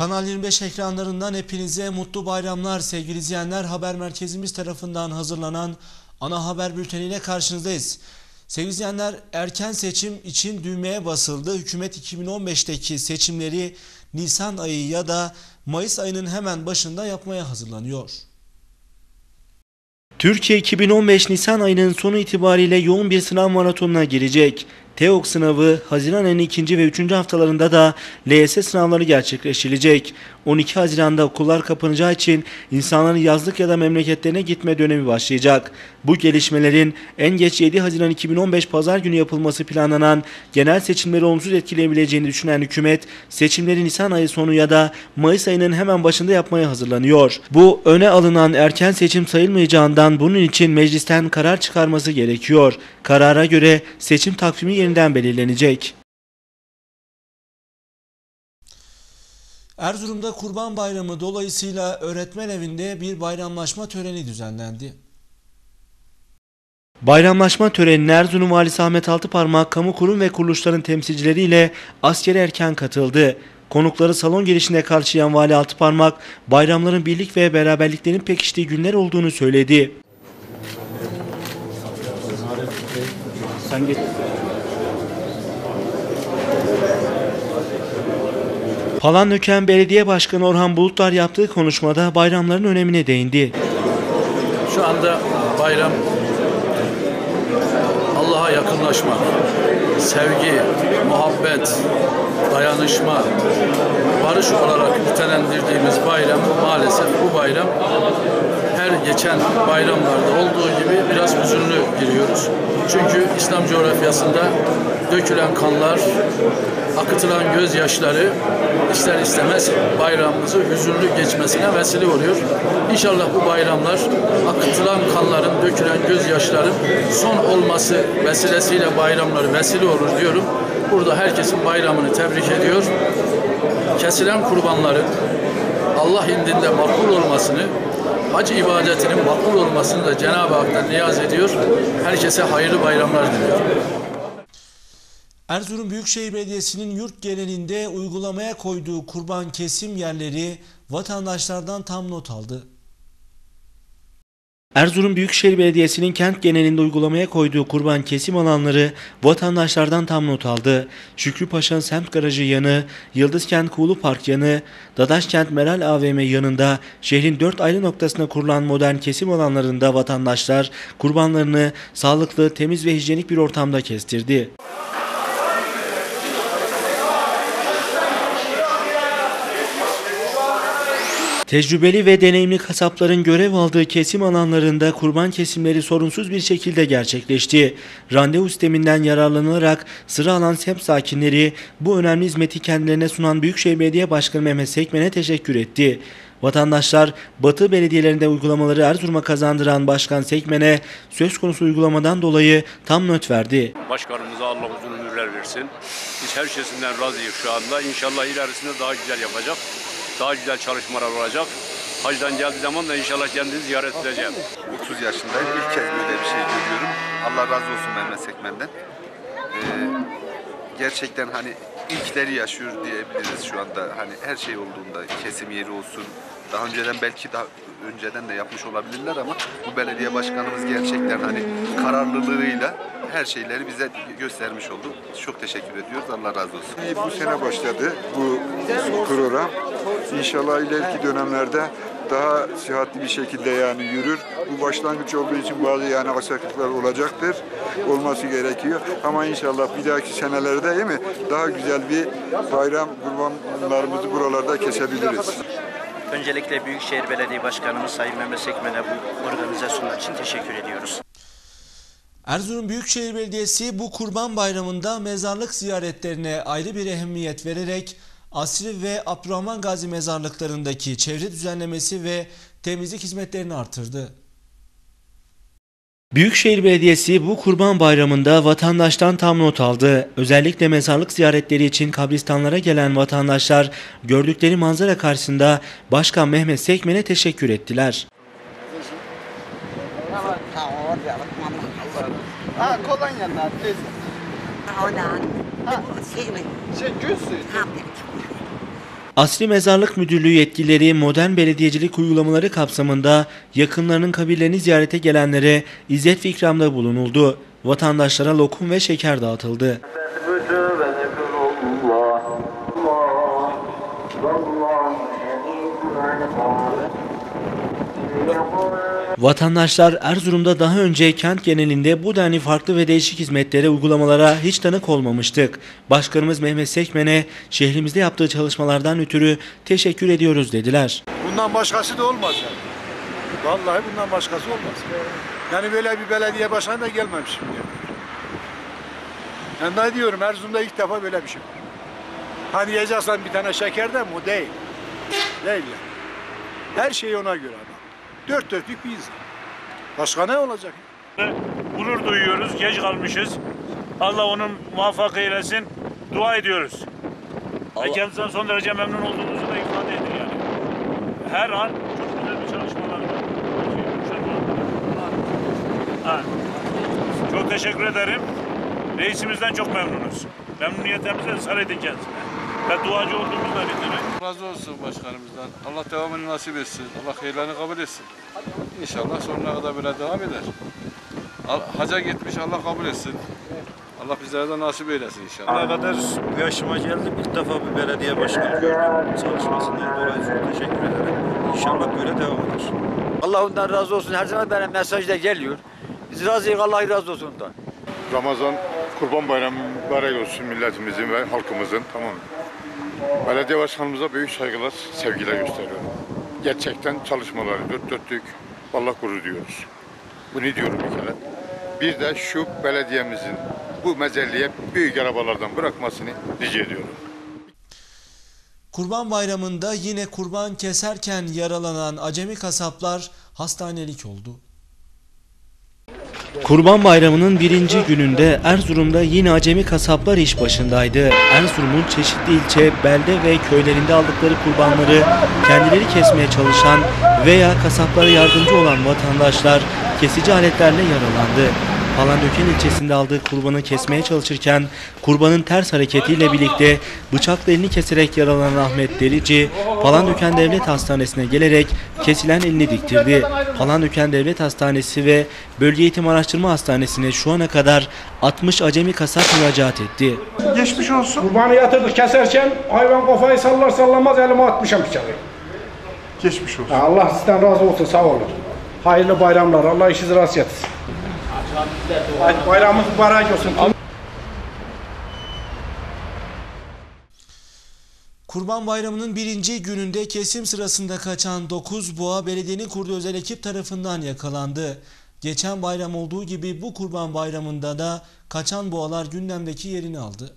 Kanal 25 ekranlarından hepinize mutlu bayramlar sevgili izleyenler. Haber merkezimiz tarafından hazırlanan ana haber bülteniyle karşınızdayız. Sevgili izleyenler erken seçim için düğmeye basıldı. Hükümet 2015'teki seçimleri Nisan ayı ya da Mayıs ayının hemen başında yapmaya hazırlanıyor. Türkiye 2015 Nisan ayının sonu itibariyle yoğun bir sınav maratonuna girecek. TEOK sınavı Haziran ayının 2. ve 3. haftalarında da LYS sınavları gerçekleştirilecek. 12 Haziran'da okullar kapanacağı için insanların yazlık ya da memleketlerine gitme dönemi başlayacak. Bu gelişmelerin en geç 7 Haziran 2015 Pazar günü yapılması planlanan genel seçimleri olumsuz etkileyebileceğini düşünen hükümet seçimleri Nisan ayı sonu ya da Mayıs ayının hemen başında yapmaya hazırlanıyor. Bu öne alınan erken seçim sayılmayacağından bunun için meclisten karar çıkarması gerekiyor. Karara göre seçim takvimi yeniden belirlenecek. Erzurum'da Kurban Bayramı dolayısıyla öğretmen evinde bir bayramlaşma töreni düzenlendi. Bayramlaşma törenine Erzurum Valisi Ahmet Altıparmak, kamu kurum ve kuruluşların temsilcileriyle askeri erken katıldı. Konukları salon girişinde karşılayan Vali Altıparmak, bayramların birlik ve beraberliklerin pekiştiği günler olduğunu söyledi. Sen git. Palandöken Belediye Başkanı Orhan Bulutlar yaptığı konuşmada bayramların önemine değindi. Şu anda bayram Allah'a yakınlaşmak, sevgi, muhabbet, dayanışma, barış olarak nitelendirdiğimiz bayram maalesef bu bayram her geçen bayramlarda olduğu gibi biraz hüzünlü giriyoruz. Çünkü İslam coğrafyasında dökülen kanlar, akıtılan gözyaşları ister istemez bayramımızı hüzünlü geçmesine vesile oluyor. İnşallah bu bayramlar akıtılan kanların, dökülen gözyaşların son olması vesilesiyle bayramları vesile olur diyorum. Burada herkesin bayramını tebrik ediyor. Kesilen kurbanların Allah indinde makbul olmasını, hac ibadetinin makbul olmasını da Cenab-ı Hak'tan niyaz ediyor. Herkese hayırlı bayramlar diliyorum. Erzurum Büyükşehir Belediyesi'nin yurt genelinde uygulamaya koyduğu kurban kesim yerleri vatandaşlardan tam not aldı. Erzurum Büyükşehir Belediyesi'nin kent genelinde uygulamaya koyduğu kurban kesim alanları vatandaşlardan tam not aldı. Şükrü Paşa'nın semt garajı yanı, Yıldızkent Kuğulu Park yanı, Dadaşkent Meral AVM yanında şehrin dört ayrı noktasına kurulan modern kesim alanlarında vatandaşlar kurbanlarını sağlıklı, temiz ve hijyenik bir ortamda kestirdi. Tecrübeli ve deneyimli kasapların görev aldığı kesim alanlarında kurban kesimleri sorunsuz bir şekilde gerçekleşti. Randevu sisteminden yararlanılarak sıra alan semt sakinleri bu önemli hizmeti kendilerine sunan Büyükşehir Belediye Başkanı Mehmet Sekmen'e teşekkür etti. Vatandaşlar Batı belediyelerinde uygulamaları Erzurum'a kazandıran Başkan Sekmen'e söz konusu uygulamadan dolayı tam not verdi. Başkanımıza Allah uzun ömürler versin. Biz her şeysinden razıyız şu anda. İnşallah ilerisinde daha güzel yapacak. Daha güzel çalışmalar olacak. Hacdan geldiği zaman da inşallah kendini ziyaret edeceğim. 30 yaşındayım. İlk kez böyle bir şey görüyorum. Allah razı olsun Mehmet Sekmen'den. Ee, gerçekten hani ilkleri yaşıyor diyebiliriz şu anda. Hani her şey olduğunda kesim yeri olsun. Daha önceden belki daha önceden de yapmış olabilirler ama bu belediye başkanımız gerçekten hani kararlılığıyla her şeyleri bize göstermiş oldu. Çok teşekkür ediyoruz. Allah razı olsun. Bu sene başladı bu program. İnşallah ileriki dönemlerde daha sıhhatli bir şekilde yani yürür. Bu başlangıç olduğu için bazı yani aksaklıklar olacaktır. Olması gerekiyor. Ama inşallah bir dahaki senelerde değil mi? Daha güzel bir bayram kurbanlarımızı buralarda kesebiliriz. Öncelikle Büyükşehir Belediye Başkanımız Sayın Mehmet Sekmen'e bu organizasyonlar için teşekkür ediyoruz. Erzurum Büyükşehir Belediyesi bu Kurban Bayramı'nda mezarlık ziyaretlerine ayrı bir ehemmiyet vererek Asri ve Abdurrahman Gazi mezarlıklarındaki çevre düzenlemesi ve temizlik hizmetlerini artırdı. Büyükşehir Belediyesi bu Kurban Bayramı'nda vatandaştan tam not aldı. Özellikle mezarlık ziyaretleri için kabristanlara gelen vatandaşlar gördükleri manzara karşısında Başkan Mehmet Sekmen'e teşekkür ettiler. Ha kolonyalar teyze. Oradan şey mi? Şey gül suyu. Ha, Asli Mezarlık Müdürlüğü yetkilileri modern belediyecilik uygulamaları kapsamında yakınlarının kabirlerini ziyarete gelenlere izzet ve ikramda bulunuldu. Vatandaşlara lokum ve şeker dağıtıldı. Vatandaşlar Erzurum'da daha önce kent genelinde bu denli farklı ve değişik hizmetlere, uygulamalara hiç tanık olmamıştık. Başkanımız Mehmet Sekmen'e şehrimizde yaptığı çalışmalardan ötürü teşekkür ediyoruz dediler. Bundan başkası da olmaz yani. Vallahi bundan başkası olmaz. Yani böyle bir belediye başkanı da gelmemiş kadar. Ben de diyorum Erzurum'da ilk defa böyle bir şey. Hani yiyeceksen bir tane şekerden? O değil. Değil yani. Her şey ona göre. Dört dörtlük bir insan. Başka ne olacak? Gurur duyuyoruz, geç kalmışız. Allah onun muvaffak eylesin. Dua ediyoruz. Ve kendisinden son derece memnun olduğumuzu da ifade edin yani. Her an çok güzel bir çalışmalar var. Ha. Çok teşekkür ederim. Reisimizden çok memnunuz. Memnuniyetimizi ısrar edin kendisine. Ve duacı olduğumuzdan bildirin. Razı olsun başkanımızdan. Allah devamını nasip etsin. Allah hayırlarını kabul etsin. İnşallah sonuna kadar böyle devam eder. Haca gitmiş Allah kabul etsin. Allah bizlere de nasip eylesin inşallah. Ne kadar bu yaşıma geldim ilk defa bir belediye başkanı gördüm. Çalışmasından dolayı çok teşekkür ederim. İnşallah böyle devam eder. Allah ondan razı olsun. Her zaman benim mesaj da geliyor. Biz razıyız. Allah razı olsun ondan. Ramazan Kurban Bayramı mübarek olsun milletimizin ve halkımızın tamam mı? Belediye başkanımıza büyük saygılar, sevgiler gösteriyorum. Gerçekten çalışmaları dört dörtlük. Allah gurur diyoruz. Bunu diyorum bir kere. Bir de şu belediyemizin bu mezelliye büyük arabalardan bırakmasını rica ediyorum. Kurban Bayramı'nda yine kurban keserken yaralanan acemi kasaplar hastanelik oldu. Kurban Bayramı'nın birinci gününde Erzurum'da yine acemi kasaplar iş başındaydı. Erzurum'un çeşitli ilçe, belde ve köylerinde aldıkları kurbanları kendileri kesmeye çalışan veya kasaplara yardımcı olan vatandaşlar kesici aletlerle yaralandı. Palandöken ilçesinde aldığı kurbanı kesmeye çalışırken kurbanın ters hareketiyle birlikte bıçakla elini keserek yaralanan Ahmet Derici, Palandöken Devlet Hastanesi'ne gelerek kesilen elini diktirdi. Palandöken Devlet Hastanesi ve Bölge Eğitim Araştırma Hastanesi'ne şu ana kadar 60 acemi kasap müracaat etti. Geçmiş olsun. Kurbanı yatırdık keserken hayvan kafayı sallar sallamaz elime atmışım bıçağı. Geçmiş olsun. Allah sizden razı olsun sağ olun. Hayırlı bayramlar. Allah işinizi rast yatırsın. Hadi bayramınız mübarek olsun. Kurban Bayramı'nın birinci gününde kesim sırasında kaçan 9 boğa belediyenin kurduğu özel ekip tarafından yakalandı. Geçen bayram olduğu gibi bu Kurban Bayramı'nda da kaçan boğalar gündemdeki yerini aldı.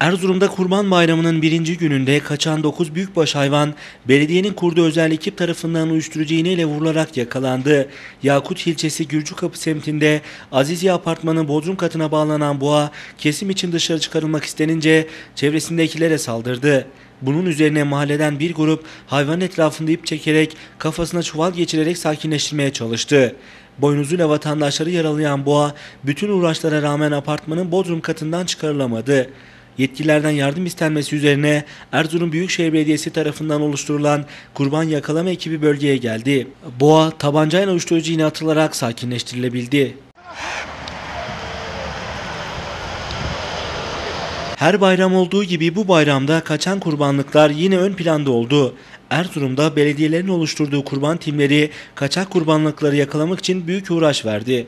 Erzurum'da Kurban Bayramı'nın birinci gününde kaçan 9 büyükbaş hayvan belediyenin kurduğu özel ekip tarafından uyuşturucu iğneyle vurularak yakalandı. Yakut ilçesi Gürcükapı semtinde Aziziye Apartmanı bodrum katına bağlanan boğa kesim için dışarı çıkarılmak istenince çevresindekilere saldırdı. Bunun üzerine mahalleden bir grup hayvanın etrafında ip çekerek kafasına çuval geçirerek sakinleştirmeye çalıştı. Boynuzuyla vatandaşları yaralayan boğa bütün uğraşlara rağmen apartmanın bodrum katından çıkarılamadı. Yetkililerden yardım istenmesi üzerine Erzurum Büyükşehir Belediyesi tarafından oluşturulan kurban yakalama ekibi bölgeye geldi. Boğa tabancayla uyuşturucu iğne atılarak sakinleştirilebildi. Her bayram olduğu gibi bu bayramda kaçan kurbanlıklar yine ön planda oldu. Erzurum'da belediyelerin oluşturduğu kurban timleri kaçak kurbanlıkları yakalamak için büyük uğraş verdi.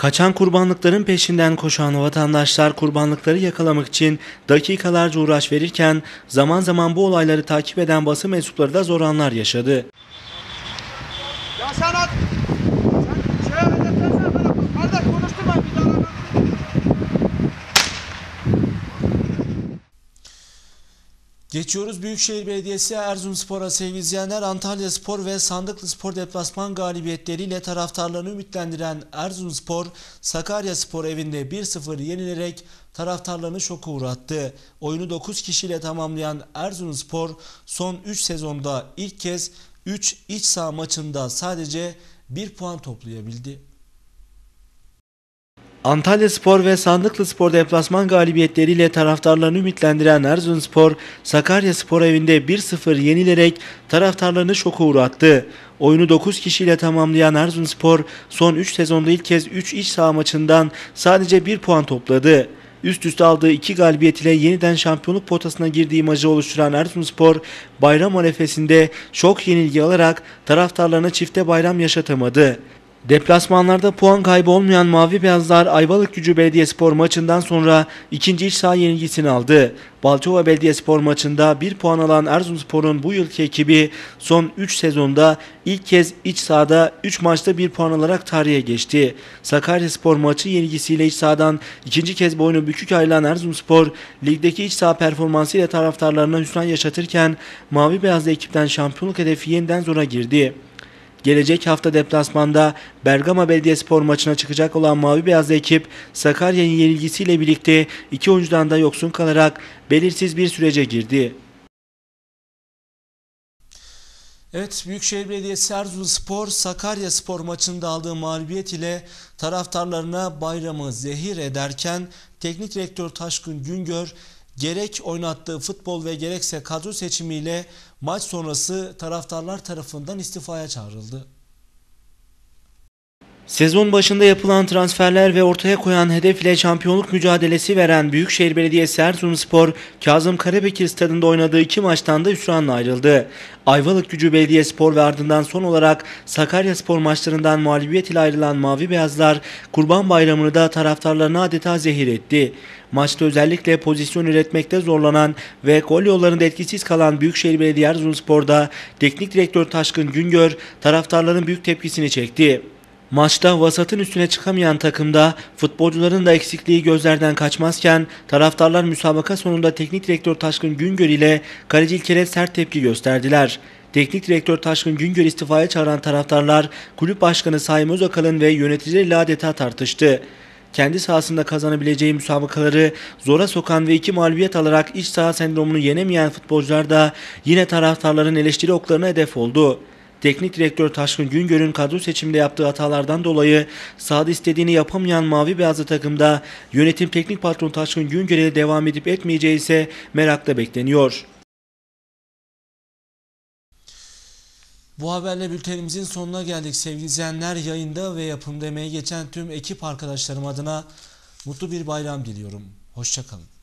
Kaçan kurbanlıkların peşinden koşan vatandaşlar kurbanlıkları yakalamak için dakikalarca uğraş verirken zaman zaman bu olayları takip eden basın mensupları da zor anlar yaşadı. Ya. Sen şey edeceksen böyle kardeş konuşturma bir daha. Geçiyoruz Büyükşehir Belediyesi Erzurumspor'a sevgili izleyenler Antalya Spor ve Sandıklı Spor deplasman galibiyetleriyle taraftarlarını ümitlendiren Erzurumspor Sakarya Spor evinde 1-0 yenilerek taraftarlarını şoka uğrattı. Oyunu 9 kişiyle tamamlayan Erzurumspor son 3 sezonda ilk kez 3 iç saha maçında sadece 1 puan toplayabildi. Antalya Spor ve Sandıklı Spor deplasman galibiyetleriyle taraftarlarını ümitlendiren Erzurumspor, Sakarya Spor evinde 1-0 yenilerek taraftarlarını şoka uğrattı. Oyunu 9 kişiyle tamamlayan Erzurumspor son 3 sezonda ilk kez 3 iç saha maçından sadece 1 puan topladı. Üst üste aldığı iki galibiyet ile yeniden şampiyonluk potasına girdiği imajı oluşturan Erzurumspor, bayram arefesinde şok yenilgi alarak taraftarlarına çifte bayram yaşatamadı. Deplasmanlarda puan kaybı olmayan Mavi Beyazlar Ayvalık Gücü Belediyespor maçından sonra ikinci iç saha yenilgisini aldı. Balçova Belediyespor maçında bir puan alan Erzurumspor'un bu yılki ekibi son 3 sezonda ilk kez iç sahada 3 maçta bir puan alarak tarihe geçti. Sakaryaspor maçı yenilgisiyle iç sahadan ikinci kez boynu bükük ayrılan Erzurumspor ligdeki iç saha performansıyla taraftarlarına hüsran yaşatırken Mavi Beyazlı ekipten şampiyonluk hedefi yeniden zora girdi. Gelecek hafta deplasmanda Bergama Belediyespor maçına çıkacak olan Mavi Beyazlı ekip Sakarya'nın yenilgisiyle birlikte iki oyuncudan da yoksun kalarak belirsiz bir sürece girdi. Evet Büyükşehir Belediyesi Erzurumspor Sakarya Spor maçında aldığı mağlubiyet ile taraftarlarına bayramı zehir ederken teknik direktör Taşkın Güngör gerek oynattığı futbol ve gerekse kadro seçimiyle maç sonrası taraftarlar tarafından istifaya çağrıldı. Sezon başında yapılan transferler ve ortaya koyan hedefle şampiyonluk mücadelesi veren Büyükşehir Belediyesi Erzurumspor, Kazım Karabekir stadında oynadığı iki maçtan da hüsranla ayrıldı. Ayvalık Gücü Belediyespor ve ardından son olarak Sakarya Spor maçlarından mağlubiyet ile ayrılan Mavi Beyazlar, Kurban Bayramı'nı da taraftarlarına adeta zehir etti. Maçta özellikle pozisyon üretmekte zorlanan ve gol yollarında etkisiz kalan Büyükşehir Belediye Erzurumspor'da teknik direktör Taşkın Güngör taraftarların büyük tepkisini çekti. Maçta vasatın üstüne çıkamayan takımda futbolcuların da eksikliği gözlerden kaçmazken taraftarlar müsabaka sonunda teknik direktör Taşkın Güngör ile kaleci İlker'e sert tepki gösterdiler. Teknik direktör Taşkın Güngör istifaya çağıran taraftarlar kulüp başkanı Saim Özakal'ın ve yöneticileriyle adeta tartıştı. Kendi sahasında kazanabileceği müsabakaları zora sokan ve iki mağlubiyet alarak iç saha sendromunu yenemeyen futbolcular da yine taraftarların eleştiri oklarına hedef oldu. Teknik direktör Taşkın Güngör'ün kadro seçiminde yaptığı hatalardan dolayı sahada istediğini yapamayan mavi beyazlı takımda yönetim teknik patron Taşkın Güngör'e devam edip etmeyeceği ise merakla bekleniyor. Bu haberle bültenimizin sonuna geldik sevgili izleyenler. Yayında ve yapımda emeği geçen tüm ekip arkadaşlarım adına mutlu bir bayram diliyorum. Hoşçakalın.